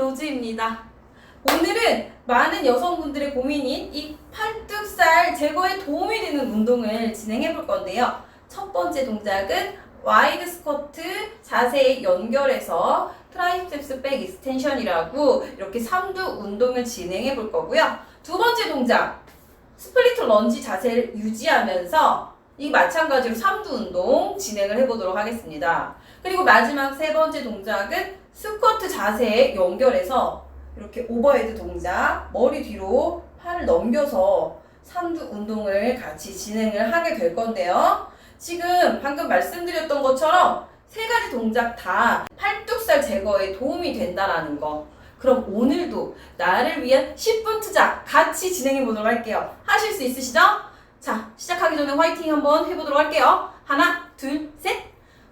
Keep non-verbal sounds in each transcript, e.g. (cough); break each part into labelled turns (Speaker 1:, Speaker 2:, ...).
Speaker 1: 로즈입니다. 오늘은 많은 여성분들의 고민인 이 팔뚝살 제거에 도움이 되는 운동을 진행해 볼 건데요. 첫 번째 동작은 와이드 스쿼트 자세에 연결해서 트라이셉스 백 익스텐션이라고 이렇게 삼두 운동을 진행해 볼 거고요. 두 번째 동작 스플리트 런지 자세를 유지하면서 이 마찬가지로 삼두 운동 진행을 해보도록 하겠습니다. 그리고 마지막 세 번째 동작은 스쿼트 자세에 연결해서 이렇게 오버헤드 동작, 머리 뒤로 팔을 넘겨서 삼두 운동을 같이 진행을 하게 될 건데요. 지금 방금 말씀드렸던 것처럼 세 가지 동작 다 팔뚝살 제거에 도움이 된다라는 거. 그럼 오늘도 나를 위한 10분 투자 같이 진행해 보도록 할게요. 하실 수 있으시죠? 자, 시작하기 전에 화이팅 한번 해보도록 할게요. 하나, 둘, 셋,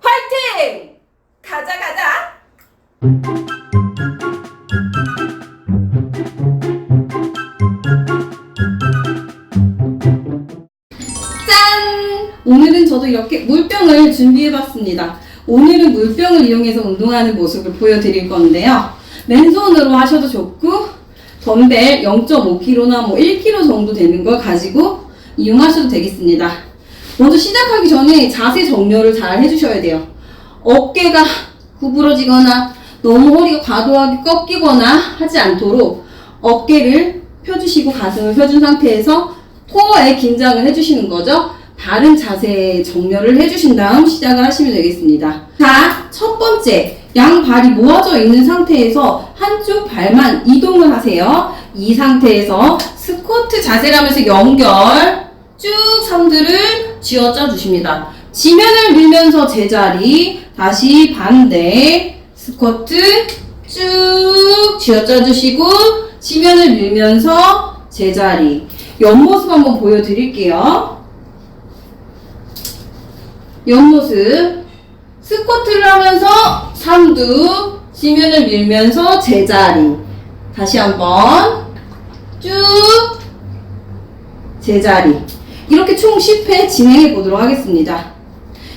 Speaker 1: 화이팅! 가자, 가자! 짠! 오늘은 저도 이렇게 물병을 준비해봤습니다. 오늘은 물병을 이용해서 운동하는 모습을 보여드릴 건데요. 맨손으로 하셔도 좋고, 덤벨 0.5kg나 뭐 1kg 정도 되는 걸 가지고 이용하셔도 되겠습니다. 먼저 시작하기 전에 자세 정렬을 잘 해주셔야 돼요. 어깨가 구부러지거나 너무 허리가 과도하게 꺾이거나 하지 않도록 어깨를 펴주시고 가슴을 펴준 상태에서 코어에 긴장을 해주시는 거죠. 바른 자세 정렬을 해주신 다음 시작을 하시면 되겠습니다. 자, 첫 번째. 양 발이 모아져 있는 상태에서 한쪽 발만 이동을 하세요. 이 상태에서 스쿼트 자세를 하면서 연결 쭉 삼두를 쥐어짜 주십니다. 지면을 밀면서 제자리 다시 반대 스쿼트 쭉 쥐어짜 주시고 지면을 밀면서 제자리. 옆모습 한번 보여드릴게요. 옆모습. 스쿼트를 하면서 삼두 지면을 밀면서 제자리. 다시 한번 쭉 제자리. 이렇게 총 10회 진행해 보도록 하겠습니다.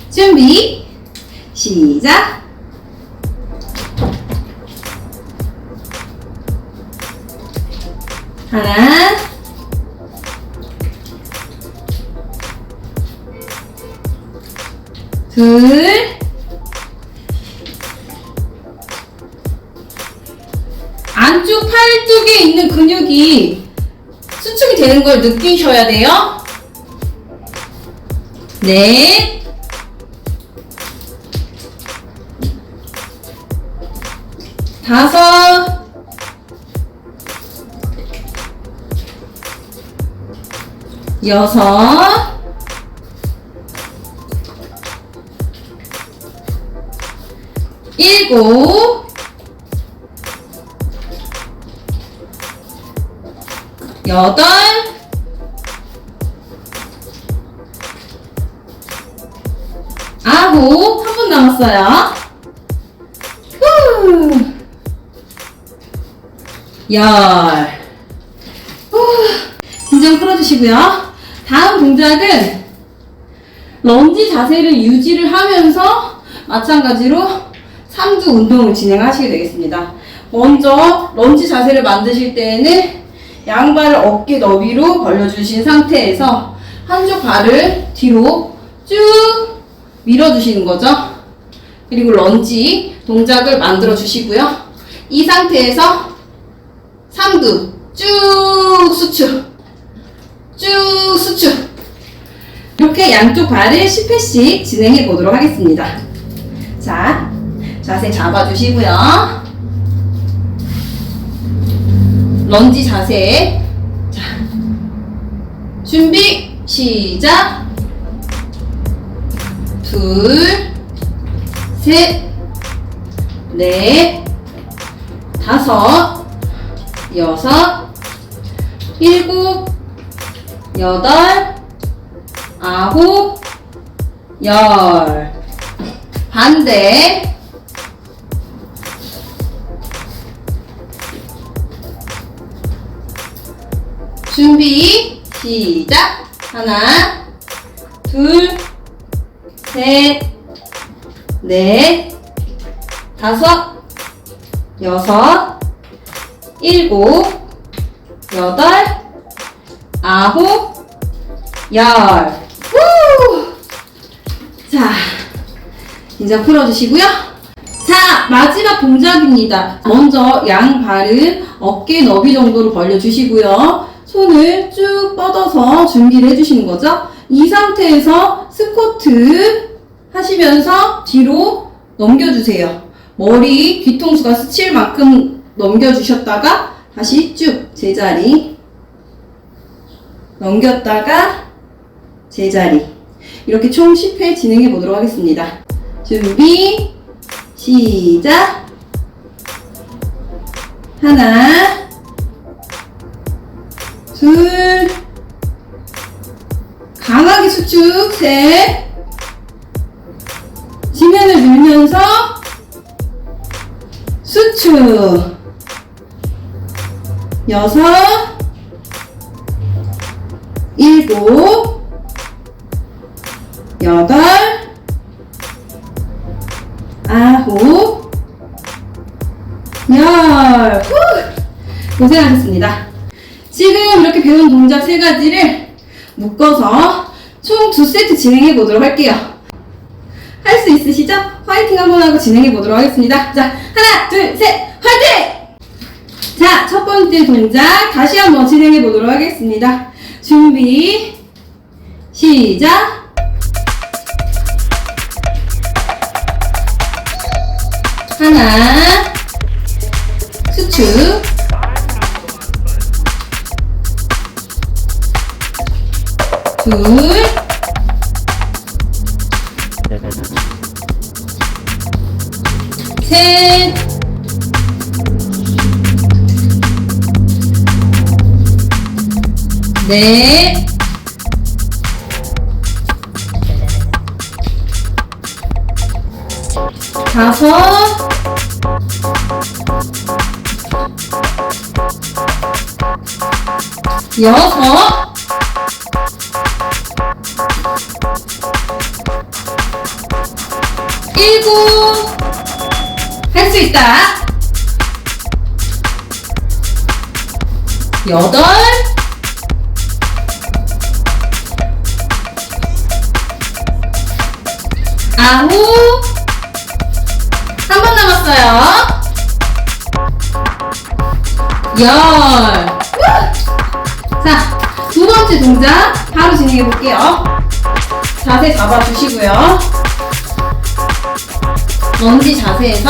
Speaker 1: 준비 시작 하나 둘 안쪽 팔뚝에 있는 근육이 수축이 되는 걸 느끼셔야 돼요. 넷. 다섯. 여섯. 일곱. 여덟, 아홉, 한 분 남았어요. 후, 열. 후, 긴장 풀어주시고요. 다음 동작은 런지 자세를 유지를 하면서 마찬가지로 삼두 운동을 진행하시게 되겠습니다. 먼저 런지 자세를 만드실 때에는 양발을 어깨 너비로 벌려주신 상태에서 한쪽 발을 뒤로 쭉 밀어주시는 거죠. 그리고 런지 동작을 만들어 주시고요. 이 상태에서 삼두 쭉 수축, 쭉 수축. 이렇게 양쪽 발을 10회씩 진행해 보도록 하겠습니다. 자, 자세 잡아주시고요. 런지 자세. 자, 준비, 시작. 둘, 셋, 넷, 다섯, 여섯, 일곱, 여덟, 아홉, 열. 반대. 준비 시작 하나 둘 셋 넷 다섯 여섯 일곱, 여덟, 아홉, 열. 후! 자, 이제 풀어주시고요. 자, 마지막 동작입니다. 먼저 양 발은 어깨 너비 정도로 벌려주시고요. 손을 쭉 뻗어서 준비를 해주시는 거죠. 이 상태에서 스쿼트 하시면서 뒤로 넘겨주세요. 머리 뒤통수가 스칠 만큼 넘겨주셨다가 다시 쭉 제자리 넘겼다가 제자리 이렇게 총 10회 진행해 보도록 하겠습니다. 준비 시작! 하나 둘 강하게 수축 셋. 지면을 밀면서 수축. 여섯 일곱 고생하셨습니다. 지금 이렇게 배운 동작 세 가지를 묶어서 총 두 세트 진행해 보도록 할게요. 할 수 있으시죠? 화이팅 한번 하고 진행해 보도록 하겠습니다. 자, 하나, 둘, 셋, 화이팅! 자, 첫 번째 동작 다시 한번 진행해 보도록 하겠습니다. 준비, 시작! 하나, 둘, 셋, 넷, 다섯, 여섯, 있다. 여덟, 아홉, 한 번 남았어요. 열. 후! 자, 두 번째 동작 바로 진행해 볼게요. 자세 잡아주시고요. 런지 자세에서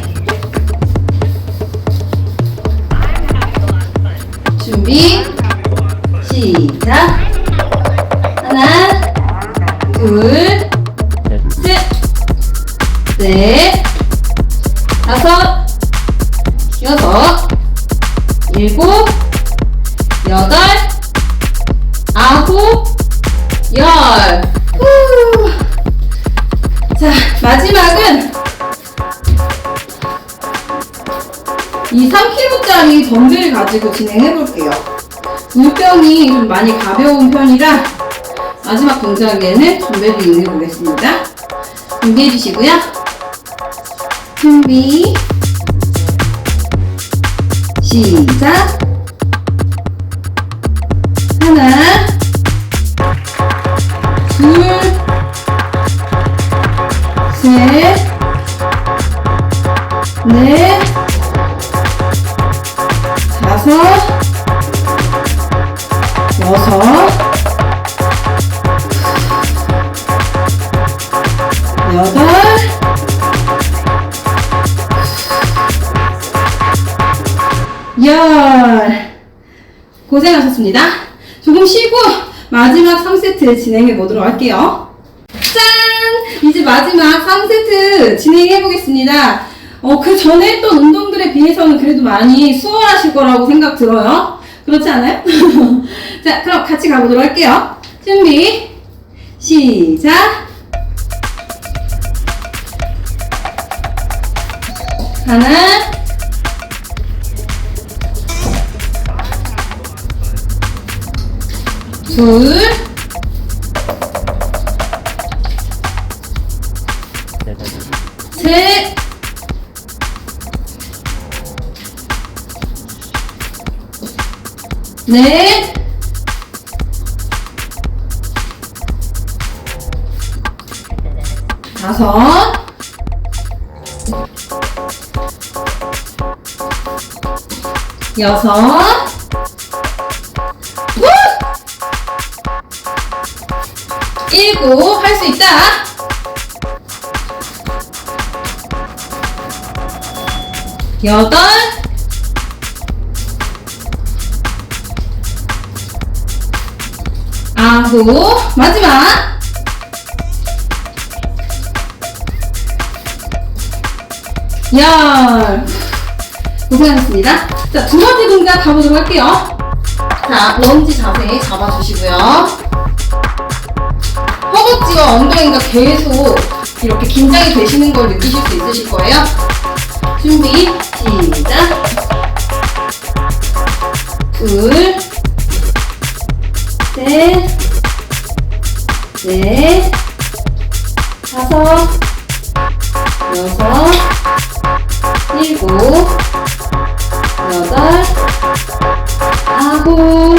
Speaker 1: 둘 셋 넷 다섯 여섯 일곱 여덟 아홉 열 후. 자 마지막은 이 3kg짜리 덤벨 가지고 진행해 볼게요. 물병이 좀 많이 가벼운 편이라 마지막 동작에는 덤벨을 이용해 보겠습니다. 준비해 주시고요. 준비. 시작. 하나. 둘셋넷. 다섯, 여섯, 여덟, 열. 고생하셨습니다. 조금 쉬고 마지막 3세트 진행해 보도록 할게요. 짠! 이제 마지막 3세트 진행해 보겠습니다. 어, 그 전에 했던 운동들에 비해서는 그래도 많이 수월하실 거라고 생각 들어요. 그렇지 않아요? (laughs) 자, 그럼 같이 가보도록 할게요. 준비, 시작. 하나, 둘, 셋, 넷, 다섯, 여섯, 후! 일곱, 할 수 있다. 여덟, 아홉, 마지막. 열. 고생하셨습니다. 자, 두 번째 동작 가보도록 할게요. 자, 런지 자세 잡아주시고요. 허벅지와 엉덩이가 계속 이렇게 긴장이 되시는 걸 느끼실 수 있으실 거예요. 준비, 시작. 둘, 셋, 넷, 아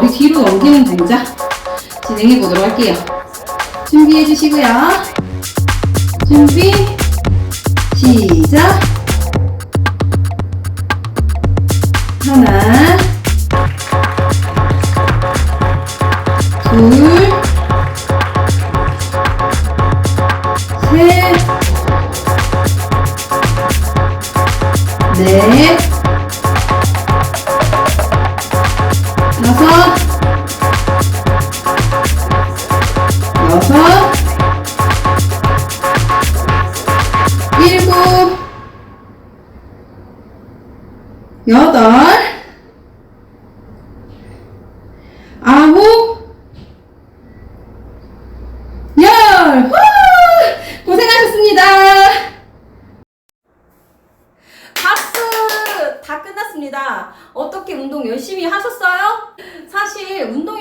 Speaker 1: 머리 뒤로 넘기는 동작 진행해 보도록 할게요. 준비해 주시고요. 준비, 시작. 여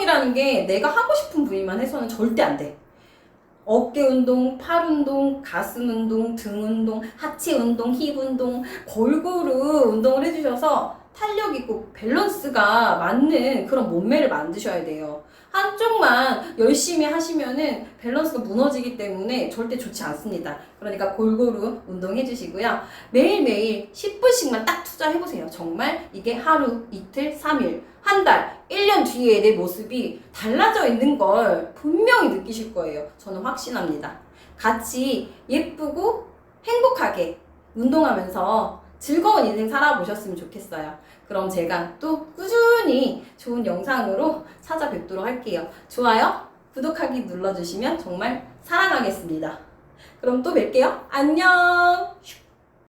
Speaker 1: 운동이라는 게 내가 하고 싶은 부위만 해서는 절대 안 돼. 어깨 운동, 팔 운동, 가슴 운동, 등 운동, 하체 운동, 힙 운동 골고루 운동을 해주셔서 탄력 있고 밸런스가 맞는 그런 몸매를 만드셔야 돼요. 한쪽만 열심히 하시면은 밸런스가 무너지기 때문에 절대 좋지 않습니다. 그러니까 골고루 운동해 주시고요. 매일매일 10분씩만 딱 투자해 보세요. 정말 이게 하루, 이틀, 3일, 한 달, 1년 뒤에 내 모습이 달라져 있는 걸 분명히 느끼실 거예요. 저는 확신합니다. 같이 예쁘고 행복하게 운동하면서 즐거운 인생 살아보셨으면 좋겠어요. 그럼 제가 또 꾸준히 좋은 영상으로 찾아뵙도록 할게요. 좋아요, 구독하기 눌러주시면 정말 사랑하겠습니다. 그럼 또 뵐게요. 안녕!